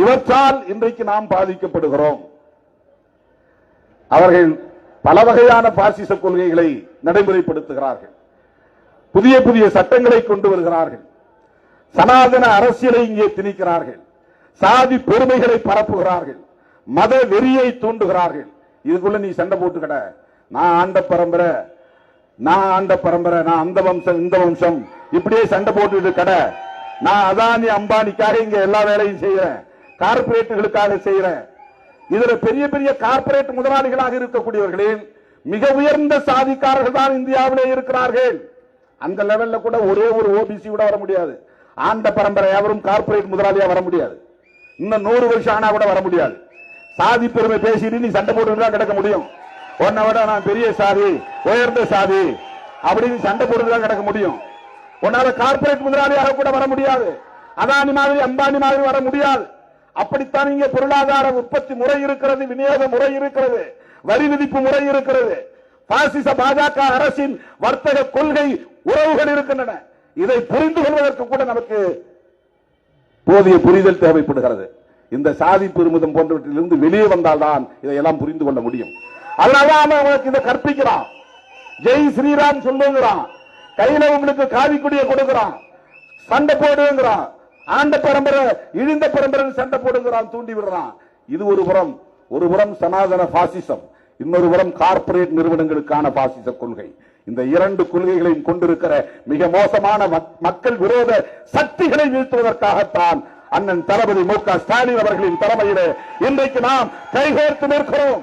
இவற்றால் இன்றைக்கு நாம் பாதிக்கப்படுகிறோம். அவர்கள் பல வகையான பாசிச கொள்கைகளை நடைமுறைப்படுத்துகிறார்கள். புதிய புதிய சட்டங்களை கொண்டு வருகிறார்கள். சனாதன அரசியலை இங்கே திணிக்கிறார்கள். சாதி பெருமைகளை பரப்புகிறார்கள். மத வெறியை தூண்டுகிறார்கள். இதுக்குள்ள நீ சண்டை போட்டுக்கட. நான் ஆண்ட பரம்பரை நான் ஆண்ட பரம்பரை நான் அந்த வம்சம் இந்த வம்சம். இப்படியே சண்டை போட்டுட்டு கடை. நான் அதானி அம்பானிக்காக இங்க எல்லா வேலையும் செய்யறேன் கார்பரேட்டுகளுக்காக செய்யறேன் இதுல பெரிய பெரிய கார்ப்பரேட் முதலாளிகளாக இருக்கக்கூடியவர்களே மிக உயர்ந்த சாதிக்காரர்கள் தான் இந்தியாவிலே இருக்கிறார்கள். அந்த லெவல்ல கூட ஒரே ஒரு ஓபிசி கூட வர முடியாது. ஆண்ட பரம்பரை அவரும் கார்ப்பரேட் முதலாளியா வர முடியாது. இன்னும் நூறு வருஷம் ஆனா கூட வர முடியாது. சாதி பெருமை பேசிட்டு நீ சண்டை போட்டு தான் கிடக்க முடியும். உன்னை விட நான் பெரிய சாதி உயர்ந்த சாதி அப்படின்னு சண்டை போட்டு தான் கிடக்க முடியும். உன்னால கார்ப்பரேட் முதலாளியாக கூட வர முடியாது. அதானி மாதிரி அம்பானி மாதிரி வர முடியாது. அப்படித்தான் இங்கே பொருளாதார உற்பத்தி முறை இருக்கிறது விநியோக முறை இருக்கிறது வரி விதிப்பு முறை இருக்கிறது. பாசிச பாஜக அரசின் வர்த்தக கொள்கை உறவுகள் இருக்கின்றன. இதை புரிந்து கொள்வதற்கு கூட நமக்கு போதிய புரிதல் தேவைப்படுகிறது. இந்த சாதி பெருமிதம் போன்றவற்றிலிருந்து வெளியே வந்தால்தான் இதையெல்லாம் புரிந்து கொள்ள முடியும். அதனாலதான் அவனுக்கு இதை கற்பிக்கிறான். ஜெய் ஸ்ரீராம் சொல்லுங்கிறான். கையில உங்களுக்கு காவி கொடியை கொடுக்கிறான். சண்டை போடுங்கிறான். ஆண்ட பரம்பரை இழிந்த பரம்பரை சண்டை போடுங்கிறான் தூண்டி விடுறான். இது ஒரு புறம். ஒரு புறம் சனாதன பாசிசம். இன்னொரு புறம் கார்ப்பரேட் நிறுவனங்களுக்கான பாசிச கொள்கை. இந்த இரண்டு கொள்கைகளையும் கொண்டிருக்கிற மிக மோசமான மக்- மக்கள் விரோத சக்திகளை வீழ்த்துவதற்காகத்தான் அண்ணன் தளபதி மு க ஸ்டாலின் அவர்களின் தலைமையிலே இன்றைக்கு நாம் கைகோர்த்து நிற்கிறோம்.